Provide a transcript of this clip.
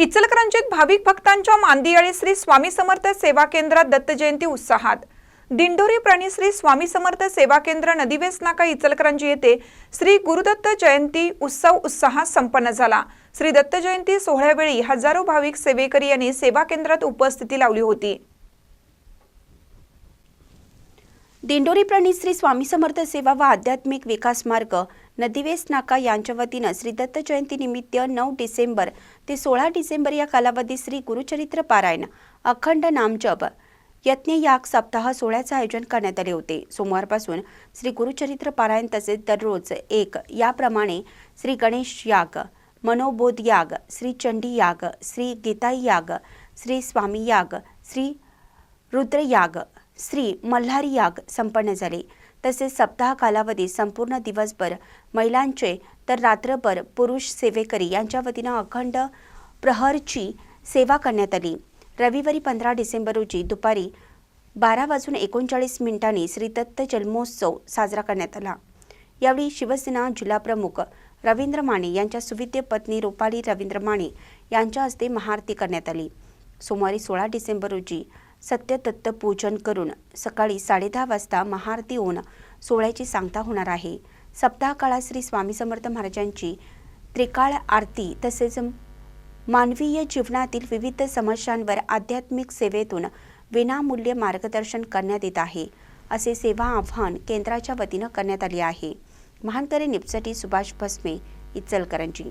इचलकरंजीत भाविक भक्तांच्या मांदियाळी श्री स्वामी समर्थ सेवा केंद्रात दत्तजयंती उत्साहात. दिंडोरी प्राणी श्री स्वामी समर्थ सेवा केंद्र नदीवेस नाका इचलकरंजी येथे श्री गुरुदत्त जयंती उत्सव उत्साहात संपन्न झाला. श्री दत्त जयंती सोहळ्यावेळी हजारो भाविक सेवेकरी यांनी सेवा केंद्रात उपस्थिती लावली होती. दिंडोरी प्रणित श्री स्वामी समर्थ सेवा व आध्यात्मिक विकास मार्ग नदीवेस नाका यांच्या वतीनं श्री दत्त जयंती निमित्त नऊ डिसेंबर ते सोळा डिसेंबर या कालावधीत श्री गुरुचरित्र पारायण अखंड नामजप यज्ञयाग सप्ताह सोहळ्याचं आयोजन करण्यात आले होते. सोमवारपासून श्री गुरुचरित्र पारायण तसेच दररोज एक याप्रमाणे श्री गणेश याग मनोबोध याग श्री चंडी याग श्री गीताई याग श्री स्वामी याग श्री रुद्रयाग श्री मल्हारी याग संपन्न झाले. तसेच सप्ताह कालावधीत संपूर्ण दिवसभर महिलांचे तर रात्रभर पुरुष सेवेकरी यांच्या वतीनं अखंड प्रहरची सेवा करण्यात आली. रविवारी पंधरा डिसेंबर रोजी दुपारी बारा वाजून एकोणचाळीस मिनिटांनी श्री दत्त जन्मोत्सव साजरा करण्यात आला. यावेळी शिवसेना जिल्हाप्रमुख रवींद्र माने यांच्या सुविद्य पत्नी रुपाली रवींद्र माने यांच्या हस्ते महाआरती करण्यात आली. सोमवारी सोळा डिसेंबर रोजी सत्यदत्त पूजन करून सकाळी साडेदहा वाजता महाआरती होऊन सोहळ्याची सांगता होणार आहे. सप्ताह काळात श्री स्वामी समर्थ महाराजांची त्रिकाळ आरती तसेच मानवीय जीवनातील विविध समस्यांवर आध्यात्मिक सेवेतून विनामूल्य मार्गदर्शन करण्यात येत आहे. असे सेवा आव्हान केंद्राच्या वतीनं करण्यात आले आहे. महानकरी निपसटी सुभाष भस्मे इचलकरंजी.